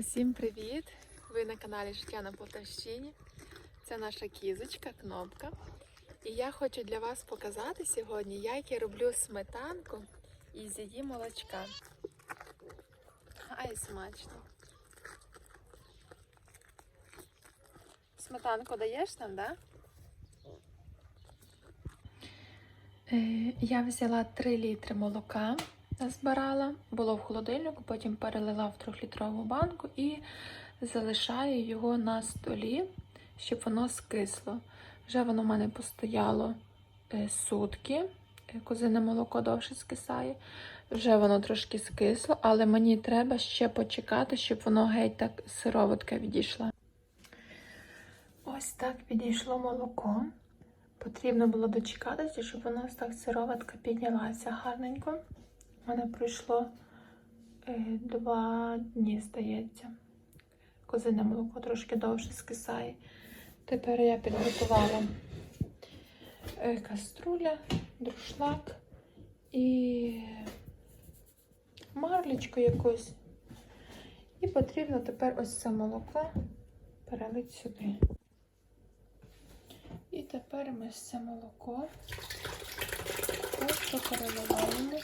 Усім привіт! Ви на каналі Життя на Полтавщині. Це наша кізочка, кнопка. І я хочу для вас показати сьогодні, як я роблю сметанку із її молочка. Ай, смачно. Сметанку даєш нам, да? Е, Я взяла 3 літри молока, збирала, було в холодильнику, потім перелила в 3-літрову банку і залишаю його на столі, щоб воно скисло. Вже воно в мене постояло е, сутки, е, козине молоко довше скисає. Вже воно трошки скисло, але мені треба ще почекати, щоб воно геть так сироватке відійшло. Ось так підійшло молоко. Потрібно було дочекатися, щоб воно так сироватка піднялася гарненько. У мене пройшло е, два дні, здається. Козине молоко трошки довше скисає. Тепер я підготувала е, каструля, друшлак і марлічку якусь. І потрібно тепер ось це молоко перелити сюди. І тепер ми це молоко просто переливаємо.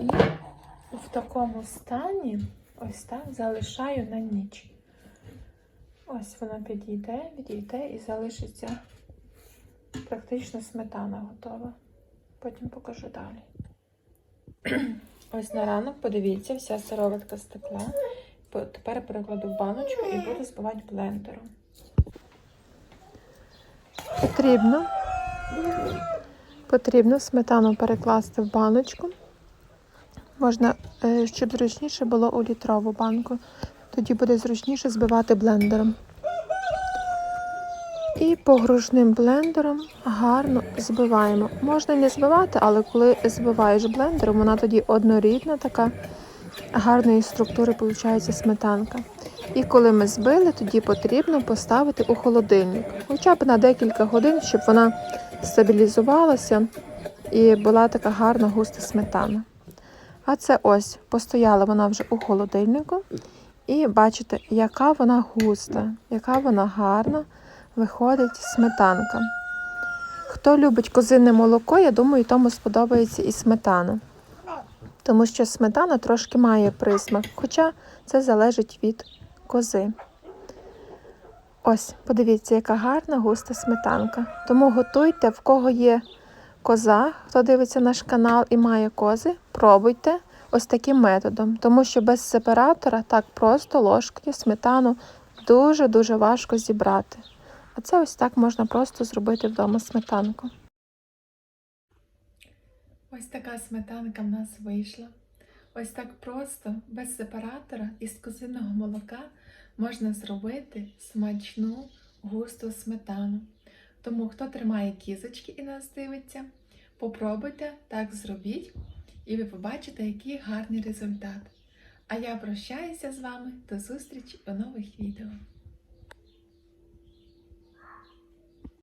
І в такому стані ось так залишаю на ніч. Ось воно підійде, відійде і залишиться практично сметана готова. Потім покажу далі. Ось на ранок, подивіться, вся сироватка стекла. Тепер перекладу в баночку і буду збивати блендером. Потрібно, потрібно сметану перекласти в баночку. Можна, е, щоб зручніше було у літрову банку. Тоді буде зручніше збивати блендером. І погружним блендером гарно збиваємо. Можна не збивати, але коли збиваєш блендером, вона тоді однорідна, така гарної структури виходить сметанка. І коли ми збили, тоді потрібно поставити у холодильник. Хоча б на декілька годин, щоб вона стабілізувалася і була така гарна густа сметана. А це ось постояла вона вже у холодильнику. І бачите, яка вона густа, яка вона гарна виходить сметанка. Хто любить козине молоко, я думаю, тому сподобається і сметана. Тому що сметана трошки має присмак, хоча це залежить від кози. Ось, подивіться, яка гарна густа сметанка. Тому готуйте, в кого є коза, хто дивиться наш канал і має кози, пробуйте ось таким методом, тому що без сепаратора так просто ложкою сметану дуже-дуже важко зібрати. А це ось так можна просто зробити вдома сметанку. Ось така сметанка в нас вийшла. Ось так просто, без сепаратора із козиного молока можна зробити смачну густу сметану. Тому, хто тримає кізочки і нас дивиться, попробуйте так зробіть, і ви побачите, який гарний результат. А я прощаюся з вами до зустрічі у нових відео.